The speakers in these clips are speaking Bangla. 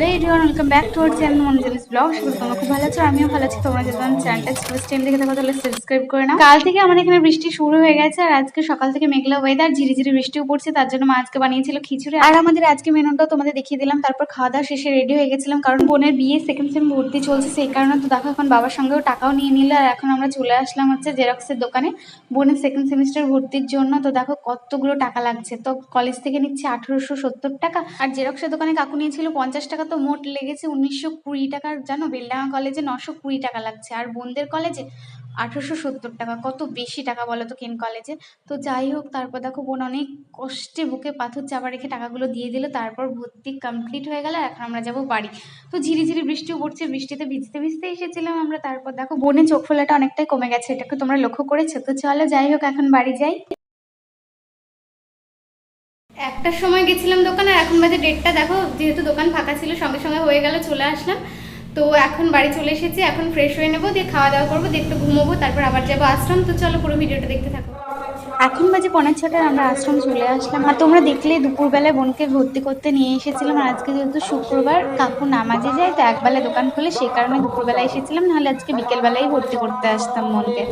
Hello everyone, welcome back to our channel মনোজলিস blog. তোমরা খুব ভালো আছো? আমিও ভালো আছি। তোমরা যদি আমার চ্যানেলটা ফার্স্ট টাইম দেখে থাকো, তাহলে সাবস্ক্রাইব করে নাও। কাল থেকে আমাদের এখানে বৃষ্টি শুরু হয়ে গেছে, আর আজকে সকাল থেকে মেঘলা ওয়েদার ঝিরিঝিরি বৃষ্টিও পড়ছে, তার জন্য মা আজকে বানিয়েছিল খিচুড়ি। আর আমাদের আজকে মেনুটাও তোমাদের দেখিয়ে দিলাম, তারপর খাওয়া দাওয়া শেষে রেডি হয়ে গেছিলাম, কারণ বোনের বিয়ে সেকেন্ড সেম ভর্তি চলছে, সেই কারণে তো দেখো এখন বাবার সঙ্গেও টাকাও নিয়ে নিল, আর এখন আমরা চলে আসলাম হচ্ছে জেরক্সের দোকানে, বোনের সেকেন্ড সেমিস্টার ভর্তির জন্য। তো দেখো কতগুলো টাকা লাগছে। তো কলেজ থেকে নিচ্ছে আঠেরোশো সত্তর টাকা, আর জেরক্সের দোকানে কাকু নিয়েছিল পঞ্চাশ টাকা তো মোট লেগেছে উনিশশো কুড়ি টাকার জানো বেলডাঙ্গা কলেজে নশো কুড়ি টাকা লাগছে। আর বোনদের কলেজে আঠেরোশো সত্তর টাকা। কত বেশি টাকা বলো তো কেন কলেজে? তো যাই হোক, তারপর দেখো বোন অনেক কষ্টে বুকে পাথর চাপা রেখে টাকাগুলো দিয়ে দিল। তারপর ভর্তি কমপ্লিট হয়ে গেল। এখন আমরা যাব বাড়ি। তো ঝিরিঝিরি বৃষ্টিও পড়ছে। বৃষ্টিতে ভিজতে ভিজতে এসেছিলাম আমরা। তারপর দেখো বোনের চোখ ফোলাটা অনেকটাই কমে গেছে। এটাকে তোমরা লক্ষ্য করেছ? তো চলো যাই হোক, এখন বাড়ি যাই। একটার সময় গেছিলাম দোকানে এখন বাজে ডেটটা দেখো, যেহেতু দোকান ফাঁকা ছিল, সঙ্গে সঙ্গে হয়ে গেল, চলে আসলাম। তো এখন বাড়ি চলে এসেছি, এখন ফ্রেশ হয়ে নেব, দিয়ে খাওয়া দাওয়া করব, দিয়ে একটু ঘুমোবো, তারপর আবার যাব আশ্রম। তো চলো পুরো ভিডিওটা দেখতে থাকো। এখন বাজে পনেরো ছটার আমরা আশ্রম চলে আসলাম। আর তোমরা দেখলে দুপুরবেলায় বোনকে ভর্তি করতে নিয়ে এসেছিলাম, আর আজকে যেহেতু শুক্রবার, কাকু নামাজে যায়, তো একবেলা দোকান খুলে সেই কারণে দুপুরবেলায় এসেছিলাম, নাহলে আজকে বিকেলবেলায় ভর্তি করতে আসতাম মনকে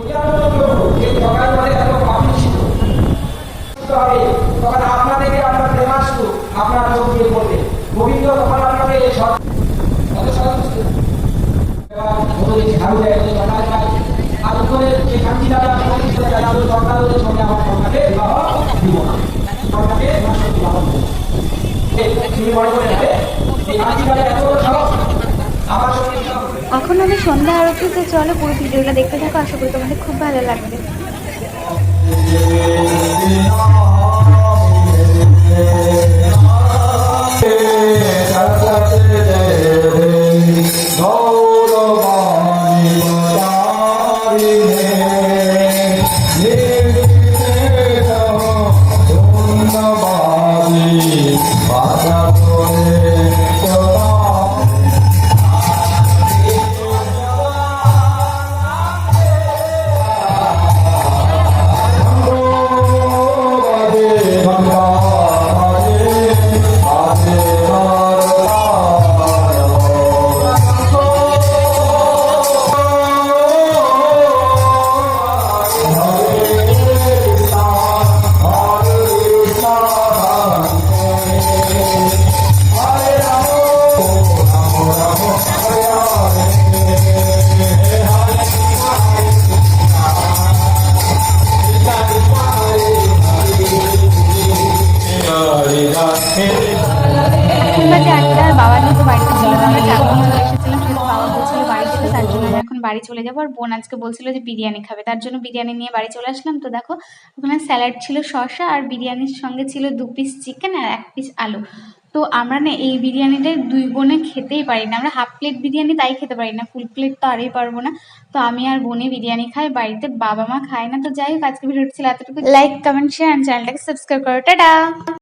এখন আমি সন্ধ্যা আরতি তো চলো, পুরো ভিডিওটা দেখতে থাকো, আশা করি তোমাদের খুব ভালো লাগবে। বাড়ি চলে যাব। আর বোন আজকে বলছিল যে বিরিয়ানি খাবে। তার জন্য বিরিয়ানি নিয়ে বাড়ি চলে আসলাম। তো দেখো, ওখানে স্যালাড ছিল শসা আর বিরিয়ানির সঙ্গে ছিল দু পিস চিকেন আর এক পিস আলু। তো আমরা না এই বিরিয়ানিটা দুই বোনে খেতেই পারি না। আমরা হাফ প্লেট বিরিয়ানি তাই খেতে পারি না। ফুল প্লেট তো আরই পারব না। তো আমি আর বোনে বিরিয়ানি খাই, বাড়িতে বাবা মা খায় না। তো যাই হোক, আজকে ভিডিওটি ছিল এতটুকু লাইক কমেন্ট শেয়ার চ্যানেলটাকে সাবস্ক্রাইব করো। টাটা!